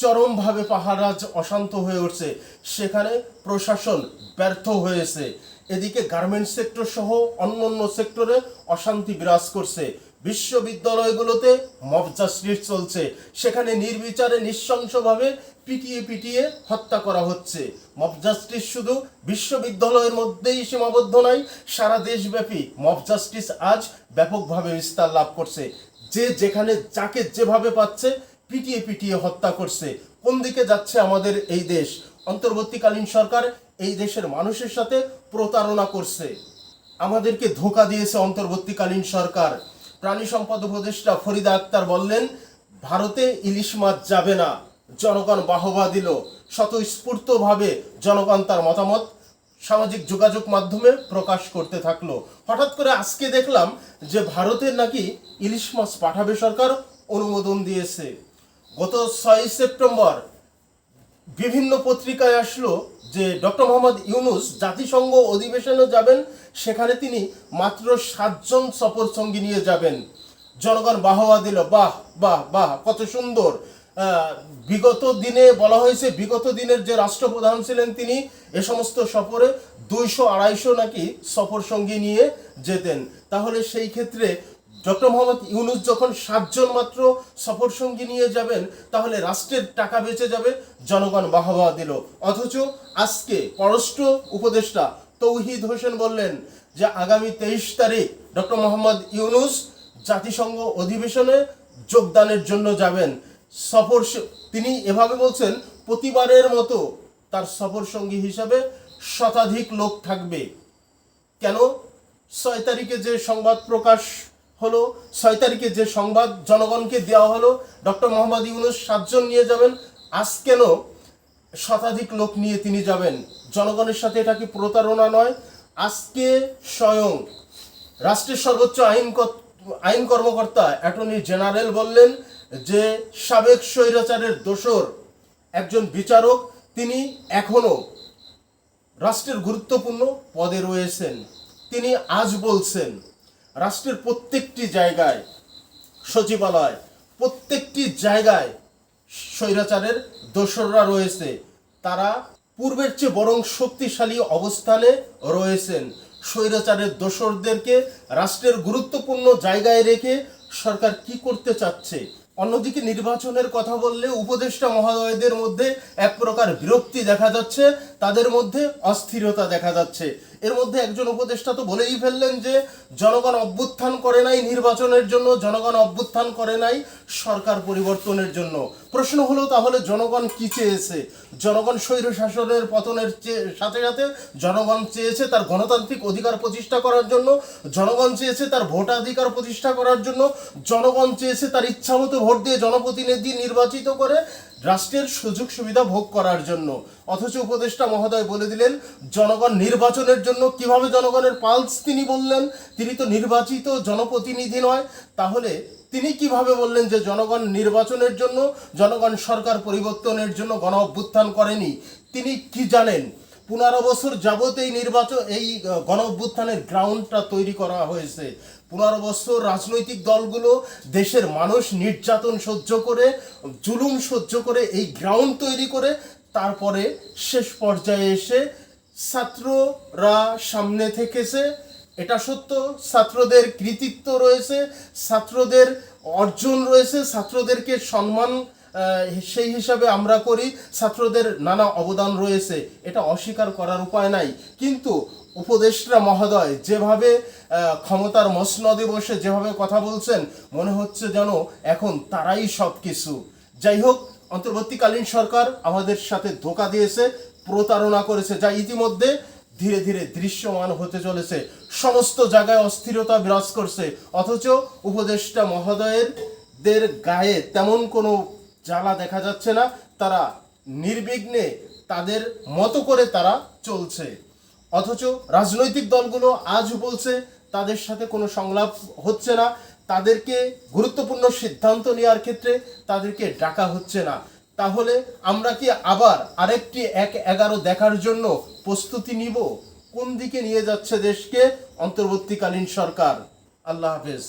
চরমভাবে পাহারাজ অশান্ত হয়ে উঠছে। সেখানে প্রশাসন ব্যর্থ হয়েছে। এদিকে গার্মেন্টস সেক্টর সহ অন্যান্য সেক্টরে অশান্তি বিরাজ করছে। বিশ্ববিদ্যালয়গুলোতে মব জাস্টিস চলছে। সেখানে নির্বিচারে নৃশংসভাবে পিটিয়ে পিটিয়ে হত্যা করা হচ্ছে। মব জাস্টিস শুধু বিশ্ববিদ্যালয়ের মধ্যেই সীমাবদ্ধ নয় সারা দেশব্যাপী মব জাস্টিস আজ ব্যাপকভাবে বিস্তার লাভ করছে। যে যেখানে যাকে যেভাবে পাচ্ছে পিটিয়ে পিটিয়ে হত্যা করছে। কোন দিকে যাচ্ছে আমাদের এই দেশ? অন্তর্বর্তীকালীন সরকার এই দেশের মানুষের সাথে প্রতারণা করছে। আমাদেরকে ধোকা দিয়েছে অন্তর্বর্তীকালীন সরকার। প্রাণী সম্পদ উপদেষ্টা ফরিদা আক্তার বললেন, ভারতে ইলিশ মাছ যাবে না। জনগণ বাহবা দিল। স্বতঃস্ফূর্তভাবে জনগণ তার মতামত সামাজিক যোগাযোগ মাধ্যমে প্রকাশ করতে থাকল। হঠাৎ করে আজকে দেখলাম যে ভারতের নাকি ইলিশ মাছ পাঠাবে সরকার অনুমোদন দিয়েছে। গত ছয় সেপ্টেম্বর বিভিন্ন পত্রিকায় আসলো যে ডক্টর মোহাম্মদ ইউনুস জাতিসংঘ অধিবেশনে যাবেন, সেখানে তিনি মাত্র সাতজন সফর সঙ্গী নিয়ে যাবেন। জনগণ বাহবা দিল, বাহ বাহ বাহ, কত সুন্দর। বিগত দিনে বলা হয়েছে, বিগত দিনের যে রাষ্ট্রপ্রধান ছিলেন তিনি, এ সমস্ত সফরে দুইশো আড়াইশো নাকি সফর সঙ্গী নিয়ে যেতেন। তাহলে সেই ক্ষেত্রে ডক্টর মোহাম্মদ ইউনুস যখন সাতজন মাত্র সফর সঙ্গী নিয়ে যাবেন, তাহলে রাষ্ট্রের টাকা বেঁচে যাবে, জনগণ বাহবা দিল। অথচ আজকে পররাষ্ট্র উপদেষ্টা তৌহিদ হোসেন বললেন যে, আগামী তেইশ তারিখ ডক্টর মোহাম্মদ ইউনুস জাতিসংঘ অধিবেশনে যোগদানের জন্য যাবেন। সফর তিনি এভাবে বলছেন, প্রতিবারের মতো তার সফর সঙ্গী হিসাবে শতাধিক লোক থাকবে। কেন? ছয় তারিখে যে সংবাদ প্রকাশ হলো ছয় তারিখে যে সংবাদ জনগণকে দেওয়া হলো, ডক্টর মোহাম্মদ ইউনুস সাতজন নিয়ে যাবেন। আজ কেন শতাধিক লোক নিয়ে তিনি যাবেন? জনগণের সাথে এটা কি প্রতারণা নয়? আজকে স্বয়ং রাষ্ট্রের সর্বোচ্চ আইন আইন কর্মকর্তা অ্যাটর্নি জেনারেল বললেন যে সাবেক স্বৈরাচারের দোসর একজন বিচারক, তিনি এখনও রাষ্ট্রের গুরুত্বপূর্ণ পদে রয়েছেন। তিনি আজ বলছেন রাষ্ট্রের প্রত্যেকটি জায়গায় সচিবালয়, প্রত্যেকটি জায়গায় স্বৈরাচারের দোসররা রয়েছে। তারা পূর্বের চেয়ে বরং শক্তিশালী অবস্থানে রয়েছেন। স্বৈরাচারের দোসরদেরকে রাষ্ট্রের গুরুত্বপূর্ণ জায়গায় রেখে সরকার কি করতে চাচ্ছে? অন্যদিকে নির্বাচনের কথা বললে উপদেষ্টা মহোদয়দের মধ্যে এক প্রকার বিরক্তি দেখা যাচ্ছে, তাদের মধ্যে অস্থিরতা দেখা যাচ্ছে। এর মধ্যে একজন উপদেষ্টা তো বলেই ফেললেন যে, জনগণ অভ্যুত্থান করে নাই নির্বাচনের জন্য, জনগণ অভ্যুত্থান করে নাই সরকার পরিবর্তনের জন্য। প্রশ্ন হলো তাহলে জনগণ কি চেয়েছে? জনগণ স্বৈর শাসনের পতনের সাথে সাথে জনগণ চেয়েছে তার গণতান্ত্রিক অধিকার প্রতিষ্ঠা করার জন্য, জনগণ চেয়েছে তার ভোটাধিকার প্রতিষ্ঠা করার জন্য, জনগণ চেয়েছে তার ইচ্ছামতো ভোট দিয়ে জনপ্রতিনিধি নির্বাচিত করে রাষ্ট্রের সুযোগ সুবিধা ভোগ করার জন্য। অথচ উপদেষ্টা মহোদয় বলে দিলেন, জনগণ নির্বাচনের জন্য কীভাবে জনগণের পালস তিনি বললেন, তিনি তো নির্বাচিত জনপ্রতিনিধি নয়, তাহলে তিনি কীভাবে বললেন যে জনগণ নির্বাচনের জন্য, জনগণ সরকার পরিবর্তনের জন্য গণ অভ্যুত্থান করেনি? তিনি কি জানেন? পনেরো বছর যাবত এই নির্বাচন, এই গণ অভ্যুত্থানের গ্রাউন্ডটা তৈরি করা হয়েছে। পনেরো বছর রাজনৈতিক দলগুলো দেশের মানুষ নির্যাতন সহ্য করে, জুলুম সহ্য করে, এই গ্রাউন্ড তৈরি করে, তারপরে শেষ পর্যায়ে এসে ছাত্ররা সামনে থেকেছে। এটা সত্য, ছাত্রদের কৃতিত্ব রয়েছে, ছাত্রদের অর্জন রয়েছে, ছাত্রদেরকে সম্মান সেই হিসাবে আমরা করি, ছাত্রদের নানা অবদান রয়েছে। এটা অস্বীকার করার উপায় নাই। কিন্তু উপদেষ্টা মহোদয় যেভাবে ক্ষমতার মসনদে বসে যেভাবে কথা বলছেন, মনে হচ্ছে যেন এখন তারাই সব কিছু যাই হোক, অন্তর্বর্তীকালীন সরকার আমাদের সাথে ধোকা দিয়েছে প্রতারণা করেছে, যা ইতিমধ্যে ধীরে ধীরে দৃশ্যমান হতে চলেছে। সমস্ত জায়গায় অস্থিরতা বিরাজ করছে, অথচ উপদেষ্টা মহোদয়ের দের গায়ে তেমন কোনো জ্বালা দেখা যাচ্ছে না, তারা নির্বিঘ্নে তাদের মতো করে তারা চলছে। অথচ রাজনৈতিক দলগুলো আজ বলছে, তাদের সাথে কোনো সংলাপ হচ্ছে না, তাদেরকে গুরুত্বপূর্ণ সিদ্ধান্ত নেওয়ার ক্ষেত্রে তাদেরকে ডাকা হচ্ছে না। তাহলে আমরা কি আবার আরেকটি এক এগারো দেখার জন্য প্রস্তুতি নিব? কোন দিকে নিয়ে যাচ্ছে দেশকে? অন্তর্বর্তীকালীন সরকার। আল্লাহ হাফেজ।